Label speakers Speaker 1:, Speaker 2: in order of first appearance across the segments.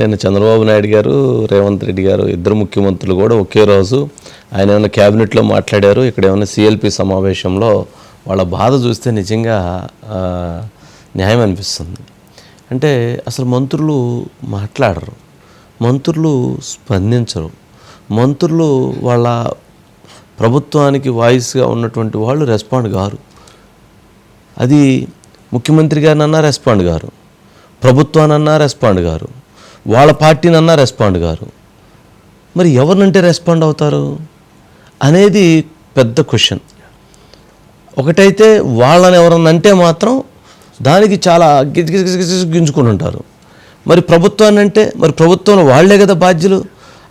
Speaker 1: నేను చంద్రబాబు నాయుడు గారు రేవంత్ రెడ్డి గారు ఇద్దరు ముఖ్యమంత్రులు కూడా ఒకే రోజు ఆయన ఏమైనా క్యాబినెట్లో మాట్లాడారు ఇక్కడ ఏమైనా సిఎల్పి సమావేశంలో వాళ్ళ బాధ చూస్తే నిజంగా న్యాయం అనిపిస్తుంది. అంటే అసలు మంత్రులు మాట్లాడరు మంత్రులు స్పందించరు మంత్రులు వాళ్ళ ప్రభుత్వానికి వాయిస్గా ఉన్నటువంటి వాళ్ళు రెస్పాండ్ కారు. అది ముఖ్యమంత్రి గారినన్నా రెస్పాండ్ గారు ప్రభుత్వానన్నా రెస్పాండ్ గారు వాళ్ళ పార్టీనన్నా రెస్పాండ్ గారు. మరి ఎవరినంటే రెస్పాండ్ అవుతారు? అనేది పెద్ద క్వశ్చన్ ఒకటైతే వాళ్ళని ఎవరన్నా అంటే మాత్రం దానికి చాలా గిజ ఉంటారు. మరి ప్రభుత్వాన్ని అంటే మరి ప్రభుత్వంలో వాళ్ళే కదా బాధ్యులు?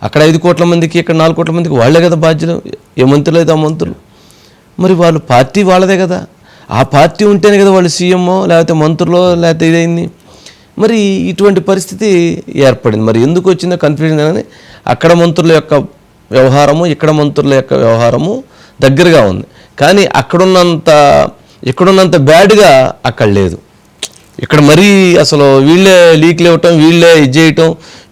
Speaker 1: అక్కడ ఐదు కోట్ల మందికి ఇక్కడ నాలుగు కోట్ల మందికి వాళ్ళే కదా బాధ్యులు? ఏ మంత్రులు అయితే ఆ మంత్రులు? మరి వాళ్ళు పార్టీ వాళ్ళదే కదా. ఆ పార్టీ ఉంటేనే కదా వాళ్ళు సీఎంఓ లేకపోతే మంత్రులో లేకపోతే ఇదైంది? మరి ఇటువంటి పరిస్థితి ఏర్పడింది. మరి ఎందుకు వచ్చిందో కన్ఫ్యూజన్ అనేది అక్కడ మంత్రుల యొక్క వ్యవహారము ఇక్కడ మంత్రుల యొక్క వ్యవహారము దగ్గరగా ఉంది. కానీ అక్కడున్నంత ఇక్కడున్నంత బ్యాడ్గా అక్కడ లేదు. ఇక్కడ మరీ అసలు వీళ్ళే లీక్లు ఇవ్వటం వీళ్ళే ఇది చేయటం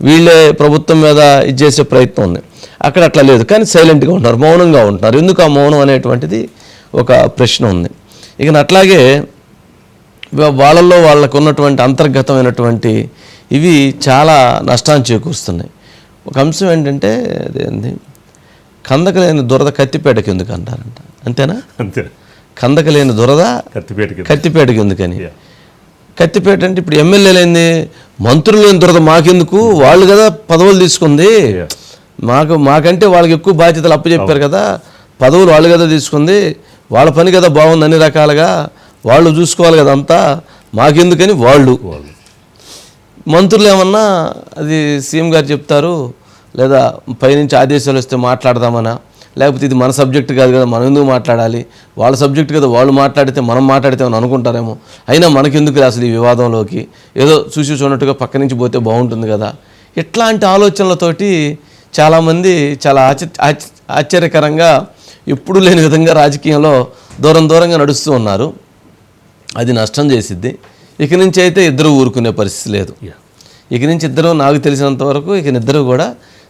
Speaker 1: వీళ్ళే ప్రభుత్వం మీద ఇది చేసే ప్రయత్నం ఉంది. అక్కడ అట్లా లేదు. కానీ సైలెంట్గా ఉంటున్నారు మౌనంగా ఉంటున్నారు. ఎందుకు ఆ మౌనం అనేటువంటిది ఒక ప్రశ్న ఉంది. ఇక అట్లాగే వాళ్ళల్లో వాళ్ళకు ఉన్నటువంటి అంతర్గతమైనటువంటి ఇవి చాలా నష్టాన్ని చేకూరుస్తున్నాయి. ఒక అంశం ఏంటంటే అదేంది కందక లేని దురద కత్తిపేటకి ఎందుకు అంటారంట. అంతేనా?
Speaker 2: అంతే.
Speaker 1: కందక లేని దురద
Speaker 2: కత్తిపేటకి
Speaker 1: కత్తిపేటకి ఎందుకని. కత్తిపేట అంటే ఇప్పుడు ఎమ్మెల్యేలు ఏంది మంత్రులు లేని దురద మాకెందుకు? వాళ్ళు కదా పదవులు తీసుకుంది. మాకు మాకంటే వాళ్ళకి ఎక్కువ బాధ్యతలు అప్పచెప్పారు కదా. పదవులు వాళ్ళు కదా తీసుకుంది. వాళ్ళ పని కదా బాగుంది అన్ని రకాలుగా. వాళ్ళు చూసుకోవాలి కదా అంతా? మాకెందుకని వాళ్ళు. మంత్రులు ఏమన్నా అది సీఎం గారు చెప్తారు లేదా పైనుంచి ఆదేశాలు వస్తే మాట్లాడదామనా? లేకపోతే ఇది మన సబ్జెక్ట్ కాదు కదా మనం ఎందుకు మాట్లాడాలి? వాళ్ళ సబ్జెక్ట్ కదా వాళ్ళు మాట్లాడితే మనం మాట్లాడితే అని అనుకుంటారేమో? అయినా మనకెందుకు అసలు ఈ వివాదంలోకి? ఏదో చూసి చూడనట్టుగా పక్క నుంచి పోతే బాగుంటుంది కదా? ఇట్లాంటి ఆలోచనలతోటి చాలామంది చాలా ఆశ్చర్య ఆశ్చ- ఆశ్చర్యకరంగా ఎప్పుడూ లేని విధంగా రాజకీయంలో దూరం దూరంగా నడుస్తూ ఉన్నారు. అది నష్టం చేసిద్ది. ఇక నుంచి అయితే ఇద్దరు ఊరుకునే పరిస్థితి లేదు. ఇక నుంచి ఇద్దరు నాకు తెలిసినంత వరకు ఇక ఇద్దరు కూడా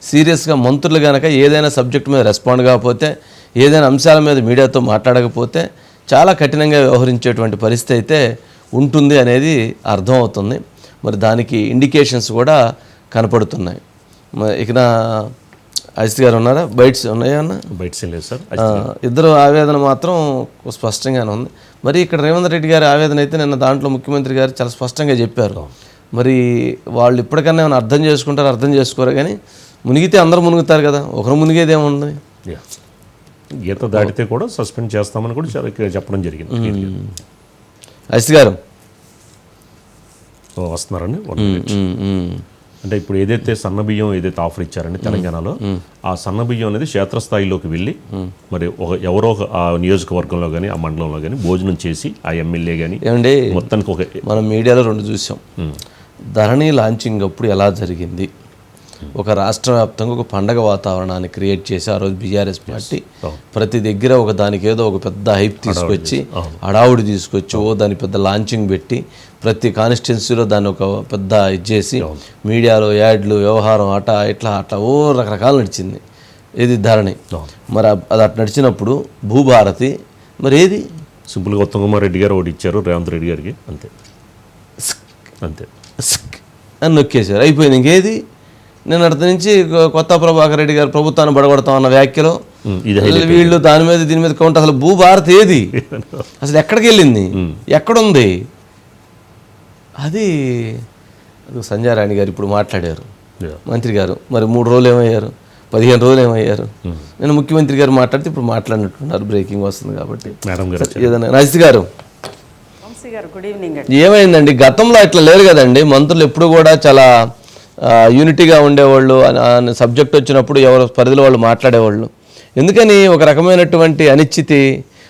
Speaker 1: సీరియస్గా మంత్రులు కనుక ఏదైనా సబ్జెక్ట్ మీద రెస్పాండ్ కాకపోతే ఏదైనా అంశాల మీద మీడియాతో మాట్లాడకపోతే చాలా కఠినంగా వ్యవహరించేటువంటి పరిస్థితి అయితే ఉంటుంది అనేది అర్థమవుతుంది. మరి దానికి ఇండికేషన్స్ కూడా కనపడుతున్నాయి. ఇక నా అజిత్ గారు ఉన్నారా? బైట్స్ ఉన్నాయా అన్న?
Speaker 2: బయట సీన్ లేదు సార్.
Speaker 1: ఇద్దరు ఆవేదన మాత్రం స్పష్టంగానే ఉంది. మరి ఇక్కడ రేవంత్ రెడ్డి గారి ఆవేదన అయితే నిన్న దాంట్లో ముఖ్యమంత్రి గారు చాలా స్పష్టంగా చెప్పారు. మరి వాళ్ళు ఇప్పటికన్నా ఏమైనా అర్థం చేసుకుంటారు అర్థం చేసుకోరు కానీ మునిగితే అందరూ మునుగుతారు కదా. ఒకరు మునిగేది ఏముంది.
Speaker 2: గీత దాటితే కూడా సస్పెండ్ చేస్తామని కూడా చెప్పడం జరిగింది.
Speaker 1: అజిత్ గారు.
Speaker 2: వస్తున్నారండి. అంటే ఇప్పుడు ఏదైతే సన్న బియ్యం ఏదైతే ఆఫర్ ఇచ్చారండి తెలంగాణలో ఆ సన్న బియ్యం అనేది క్షేత్రస్థాయిలోకి వెళ్ళి మరి ఒక ఎవరో ఒక ఆ నియోజకవర్గంలో కానీ ఆ మండలంలో కానీ భోజనం చేసి ఆ ఎమ్మెల్యే కానీ
Speaker 1: ఏమండి
Speaker 2: మొత్తానికి ఒక
Speaker 1: మనం మీడియాలో రెండు చూసాం. ధరణి లాంచింగ్ అప్పుడు ఎలా జరిగింది? ఒక రాష్ట్ర వ్యాప్తంగా ఒక పండగ వాతావరణాన్ని క్రియేట్ చేసి ఆ రోజు బీఆర్ఎస్ పార్టీ ప్రతి దగ్గర ఒక దానికి ఏదో ఒక పెద్ద హైప్ తీసుకొచ్చి హడావుడి తీసుకొచ్చి ఓ దాని పెద్ద లాంచింగ్ పెట్టి ప్రతి కాన్స్టిట్యున్సీలో దాన్ని ఒక పెద్ద ఇది చేసి మీడియాలో యాడ్లు వ్యవహారం అట ఇట్లా అట్లా ఓ రకరకాలు నడిచింది. ఇది ధరణి. మరి అది అట్లా నడిచినప్పుడు భూభారతి మరి ఏది?
Speaker 2: సింపుల్గా ఉత్తమ్ కుమార్ రెడ్డి గారు ఒకటి ఇచ్చారు రేవంత్ రెడ్డి గారికి. అంతే. అంతే.
Speaker 1: అని నొక్కేశారు. అయిపోయింది. ఇంకేది? నేను అర్థ నుంచి కొత్త ప్రభాకర్ రెడ్డి గారు ప్రభుత్వాన్ని బడగొడతాం అన్న వ్యాఖ్యలో వీళ్ళు దాని మీద దీని మీద కౌంట్. అసలు భూభారత్ ఏది? అసలు ఎక్కడికి వెళ్ళింది? ఎక్కడుంది? అది అది సంజయ్ రాణి గారు ఇప్పుడు మాట్లాడారు. మంత్రి గారు మరి మూడు రోజులు ఏమయ్యారు? పదిహేను రోజులు ఏమయ్యారు? నేను ముఖ్యమంత్రి గారు మాట్లాడితే ఇప్పుడు మాట్లాడినట్టున్నారు బ్రేకింగ్ వస్తుంది కాబట్టి.
Speaker 2: మేడం గారు
Speaker 1: ఏదైనా రజిత్ గారు.
Speaker 3: వంశీ గారు గుడ్ ఈవినింగ్ అండి.
Speaker 1: ఏమైందండి? గతంలో ఇట్లా లేరు కదండి. మంత్రులు ఎప్పుడు కూడా చాలా యూనిటీగా ఉండేవాళ్ళు సబ్జెక్ట్ వచ్చినప్పుడు ఎవరు పరిధిలో వాళ్ళు మాట్లాడేవాళ్ళు. ఎందుకని ఒక రకమైనటువంటి అనిశ్చితి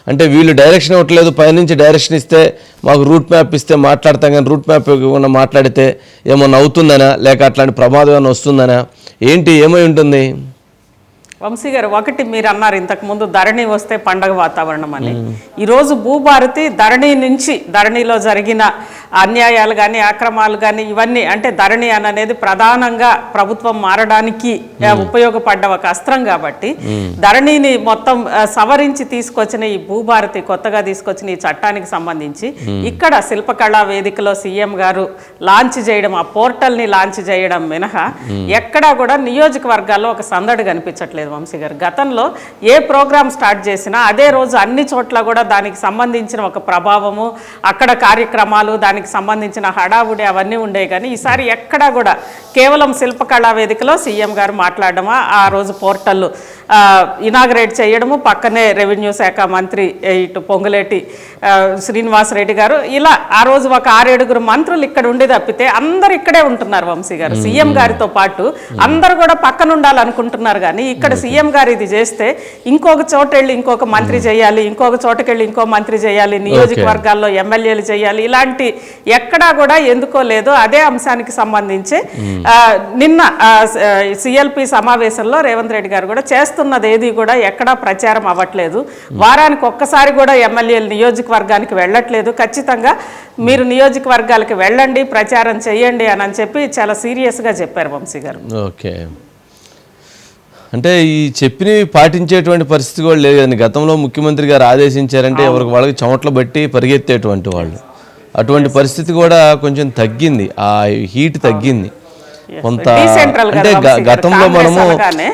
Speaker 1: అంటే వీళ్ళు డైరెక్షన్ ఇవ్వట్లేదు పైనుంచి డైరెక్షన్ ఇస్తే మాకు రూట్ మ్యాప్ ఇస్తే మాట్లాడతాం కానీ రూట్ మ్యాప్ ఇవ్వకుండా మాట్లాడితే ఏమన్నా అవుతుందనా? లేక అట్లాంటి ప్రమాదం ఏమైనా వస్తుందనా? ఏంటి ఏమై ఉంటుంది?
Speaker 3: వంశీ గారు ఒకటి మీరు అన్నారు ఇంతకు ముందు ధరణి వస్తే పండగ వాతావరణం అని. ఈరోజు భూభారతి ధరణి నుంచి ధరణిలో జరిగిన అన్యాయాలు కానీ అక్రమాలు కానీ ఇవన్నీ అంటే ధరణి అని అనేది ప్రధానంగా ప్రభుత్వం మారడానికి ఉపయోగపడ్డ ఒక అస్త్రం కాబట్టి ధరణిని మొత్తం సవరించి తీసుకొచ్చిన ఈ భూభారతి కొత్తగా తీసుకొచ్చిన ఈ చట్టానికి సంబంధించి ఇక్కడ శిల్పకళా వేదికలో సీఎం గారు లాంచ్ చేయడం ఆ పోర్టల్ని లాంచ్ చేయడం మినహా ఎక్కడా కూడా నియోజకవర్గాల్లో ఒక సందడి కనిపించట్లేదు. వంశీ గారు. గతంలో ఏ ప్రోగ్రామ్ స్టార్ట్ చేసినా అదే రోజు అన్ని చోట్ల కూడా దానికి సంబంధించిన ఒక ప్రభావము అక్కడ కార్యక్రమాలు దానికి సంబంధించిన హడావుడి అవన్నీ ఉండేవి. కానీ ఈసారి ఎక్కడా కూడా కేవలం శిల్పకళా వేదికలో సీఎం గారు మాట్లాడడమా ఆ రోజు పోర్టల్ ఇనాగరేట్ చేయడము. పక్కనే రెవెన్యూ శాఖ మంత్రి ఇటు పొంగులేటి శ్రీనివాసరెడ్డి గారు. ఇలా ఆ రోజు ఒక ఆరేడుగురు మంత్రులు ఇక్కడ ఉండి తప్పితే అందరు ఇక్కడే ఉంటున్నారు వంశీ గారు. సీఎం గారితో పాటు అందరు కూడా పక్కన ఉండాలనుకుంటున్నారు కానీ ఇక్కడ సీఎం గారు ఇది చేస్తే ఇంకొక చోట వెళ్ళి ఇంకొక మంత్రి చేయాలి ఇంకొక చోటకి వెళ్ళి ఇంకో మంత్రి చేయాలి నియోజకవర్గాల్లో ఎమ్మెల్యేలు చేయాలి ఇలాంటి ఎక్కడా కూడా ఎందుకో లేదు అదే అంశానికి సంబంధించి నిన్న సిఎల్పి సమావేశంలో రేవంత్ రెడ్డి గారు కూడా చేస్తున్నది ఏది కూడా ఎక్కడా ప్రచారం అవ్వట్లేదు. వారానికి ఒక్కసారి కూడా ఎమ్మెల్యేలు నియోజకవర్గానికి వెళ్ళట్లేదు. ఖచ్చితంగా మీరు నియోజకవర్గాలకు వెళ్ళండి ప్రచారం చేయండి అని అని చెప్పి చాలా సీరియస్గా చెప్పారు వంశీ గారు.
Speaker 1: ఓకే. అంటే ఈ చెప్పినవి పాటించేటువంటి పరిస్థితి కూడా లేదు కదండి. గతంలో ముఖ్యమంత్రి గారు ఆదేశించారంటే ఎవరికి వాళ్ళకి చెమటలు బట్టి పరిగెత్తేటువంటి వాళ్ళు. అటువంటి పరిస్థితి కూడా కొంచెం తగ్గింది. ఆ హీట్ తగ్గింది. కొంత అంటే. గతంలో మనము.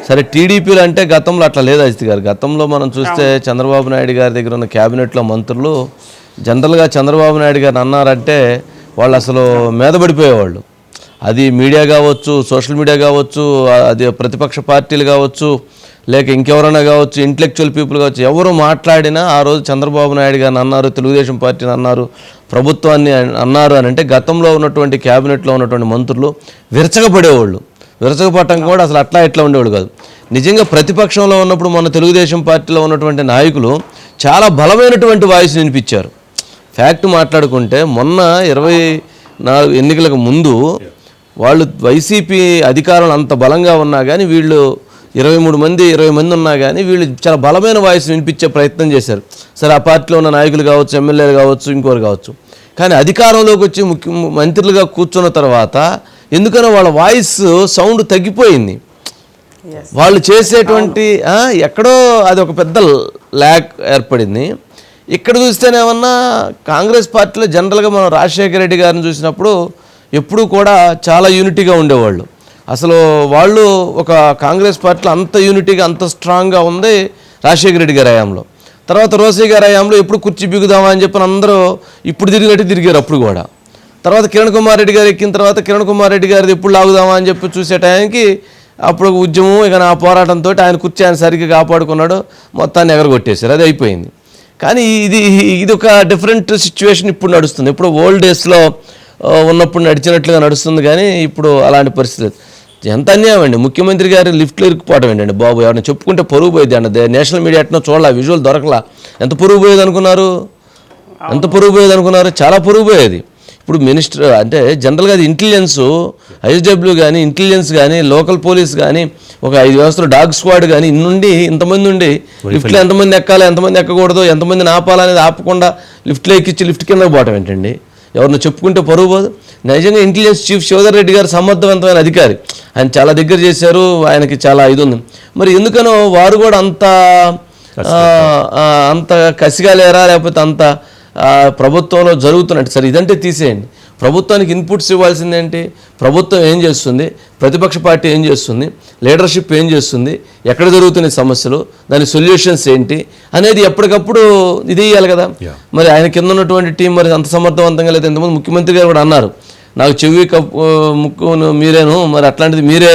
Speaker 1: సరే టీడీపీలు అంటే గతంలో అట్లా లేదు అజిత్ గారు గతంలో మనం చూస్తే చంద్రబాబు నాయుడు గారి దగ్గర ఉన్న క్యాబినెట్లో మంత్రులు జనరల్గా చంద్రబాబు నాయుడు గారు అన్నారంటే వాళ్ళు అసలు మీదపడిపోయేవాళ్ళు అది మీడియా కావచ్చు సోషల్ మీడియా కావచ్చు అది ప్రతిపక్ష పార్టీలు కావచ్చు లేక ఇంకెవరైనా కావచ్చు ఇంటలెక్చువల్ పీపుల్ కావచ్చు ఎవరు మాట్లాడినా ఆ రోజు చంద్రబాబు నాయుడు గారిని అన్నారు తెలుగుదేశం పార్టీని అన్నారు ప్రభుత్వాన్ని అన్నారు అని అంటే గతంలో ఉన్నటువంటి క్యాబినెట్లో ఉన్నటువంటి మంత్రులు విరచగపడేవాళ్ళు విరచగపడటం కూడా అసలు అట్లా ఇట్లా ఉండేవాడు కాదు. నిజంగా ప్రతిపక్షంలో ఉన్నప్పుడు మన తెలుగుదేశం పార్టీలో ఉన్నటువంటి నాయకులు చాలా బలమైనటువంటి వాయిస్ వినిపించారు. ఫ్యాక్ట్ మాట్లాడుకుంటే మొన్న ఇరవై నాలుగు ఎన్నికలకు ముందు వాళ్ళు వైసీపీ అధికారులు అంత బలంగా ఉన్నా కానీ వీళ్ళు ఇరవై మూడు మంది ఇరవై మంది ఉన్నా కానీ వీళ్ళు చాలా బలమైన వాయిస్ వినిపించే ప్రయత్నం చేశారు. సరే ఆ పార్టీలో ఉన్న నాయకులు కావచ్చు ఎమ్మెల్యేలు కావచ్చు ఇంకోరు కావచ్చు. కానీ అధికారంలోకి వచ్చి ముఖ్య మంత్రులుగా కూర్చున్న తర్వాత ఎందుకనో వాళ్ళ వాయిస్ సౌండ్ తగ్గిపోయింది. వాళ్ళు చేసేటువంటి ఎక్కడో అది ఒక పెద్ద ల్యాక్ ఏర్పడింది. ఇక్కడ చూస్తేనేమన్నా కాంగ్రెస్ పార్టీలో జనరల్గా మనం రాజశేఖర రెడ్డి గారిని చూసినప్పుడు ఎప్పుడూ కూడా చాలా యూనిటీగా ఉండేవాళ్ళు. అసలు వాళ్ళు ఒక కాంగ్రెస్ పార్టీలో అంత యూనిటీగా అంత స్ట్రాంగ్గా ఉంది రాజశేఖర రెడ్డి గారి హయాంలో. తర్వాత రోసయ్య గారి హయాంలో ఎప్పుడు కుర్చీ బిగుదామా అని చెప్పిన అందరూ ఇప్పుడు తిరిగినట్టు తిరిగారు అప్పుడు కూడా. తర్వాత కిరణ్ కుమార్ రెడ్డి గారు ఎక్కిన తర్వాత కిరణ్ కుమార్ రెడ్డి గారిది ఎప్పుడు లాగుదామా అని చెప్పి చూసే టైంకి అప్పుడు ఉద్యమం ఇక నా పోరాటంతో ఆయన కుర్చీ ఆయన సరిగ్గా కాపాడుకున్నాడు మొత్తాన్ని ఎగరగొట్టేశారు. అది అయిపోయింది. కానీ ఇది ఇది ఒక డిఫరెంట్ సిచ్యువేషన్ ఇప్పుడు నడుస్తుంది. ఇప్పుడు ఓల్డ్ డేస్లో ఉన్నప్పుడు నడిచినట్లుగా నడుస్తుంది కానీ ఇప్పుడు అలాంటి పరిస్థితి లేదు. ఎంత అన్యాయం అండి. ముఖ్యమంత్రి గారి లిఫ్ట్లో ఇరుక్కుపోవడం ఏంటండి బాబు? ఎవరైనా చెప్పుకుంటే పరుగు పోయేది అండి. నేషనల్ మీడియా ఎట్నో చూడాల విజువల్ దొరకలా. ఎంత పరుగు పోయేది అనుకున్నారు? ఎంత పొరుగు పోయేది అనుకున్నారు? చాలా పొరుగు పోయేది. ఇప్పుడు మినిస్టర్ అంటే జనరల్గా అది ఇంటెలిజెన్స్ ఐఎస్డబ్ల్యూ కానీ ఇంటెలిజెన్స్ కానీ లోకల్ పోలీస్ కానీ ఒక ఐదు వ్యవస్థలు డాగ్ స్క్వాడ్ కానీ ఇన్నుండి ఇంతమంది ఉండి లిఫ్ట్లో ఎంతమంది ఎక్కాలి ఎంతమంది ఎక్కకూడదు ఎంతమందిని ఆపాలనేది ఆపకుండా లిఫ్ట్లో ఎక్కించి లిఫ్ట్ కింద పోవటం ఏంటండి? ఎవరిని చెప్పుకుంటే పరుగు పోదు. నిజంగా ఇంటెలిజెన్స్ చీఫ్ శివధర్ రెడ్డి గారు సమర్థవంతమైన అధికారి. ఆయన చాలా దగ్గర చేశారు ఆయనకి చాలా ఇది ఉంది. మరి ఎందుకనో వారు కూడా అంత అంత కసిగా లేరా లేకపోతే అంత ప్రభుత్వంలో జరుగుతున్నట్టు? సరే ఇదంటే తీసేయండి. ప్రభుత్వానికి ఇన్పుట్స్ ఇవ్వాల్సిందేంటి? ప్రభుత్వం ఏం చేస్తుంది? ప్రతిపక్ష పార్టీ ఏం చేస్తుంది? లీడర్షిప్ ఏం చేస్తుంది? ఎక్కడ జరుగుతున్నాయి సమస్యలు? దాని సొల్యూషన్స్ ఏంటి? అనేది ఎప్పటికప్పుడు ఇది ఇవ్వాలి కదా. మరి ఆయన కింద ఉన్నటువంటి టీం మరి అంత సమర్థవంతంగా లేదు. ఎంతమంది ముఖ్యమంత్రి గారు కూడా అన్నారు నాకు చెవి కప్పు ముక్కును మీరేను మరి అట్లాంటిది మీరే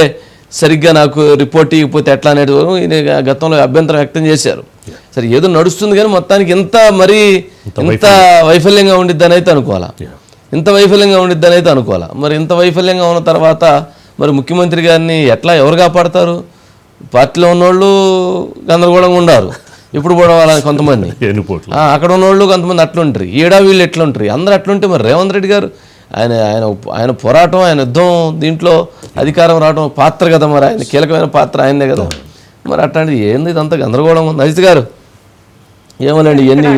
Speaker 1: సరిగ్గా నాకు రిపోర్ట్ ఇవ్వకపోతే ఎట్లా? అనేది గతంలో అభ్యంతరం వ్యక్తం చేశారు. సరే ఏదో నడుస్తుంది కానీ మొత్తానికి ఇంత మరీ ఇంత వైఫల్యంగా ఉండిద్దని అయితే అనుకోవాలా? ఇంత వైఫల్యంగా ఉండిద్దని అయితే అనుకోవాలా? మరి ఇంత వైఫల్యంగా ఉన్న తర్వాత మరి ముఖ్యమంత్రి గారిని ఎట్లా ఎవరు కాపాడతారు? పార్టీలో ఉన్నోళ్ళు గందరగోళంగా ఉన్నారు ఇప్పుడు కూడా వాళ్ళ కొంతమంది. అక్కడ ఉన్నోళ్ళు కొంతమంది అట్లుంటారు ఈడ వీళ్ళు ఎట్లుంటారు అందరూ అట్లుంటే మరి రేవంత్ రెడ్డి గారు ఆయన ఆయన ఆయన పోరాటం ఆయన యుద్ధం దీంట్లో అధికారం రావడం పాత్ర కదా మరి. ఆయన కీలకమైన పాత్ర ఆయనదే కదా. మరి అట్లాంటిది ఏంది ఇదంతా గందరగోళం ఉంది? అజిత్ గారు ఏమోలేండి ఇవన్నీ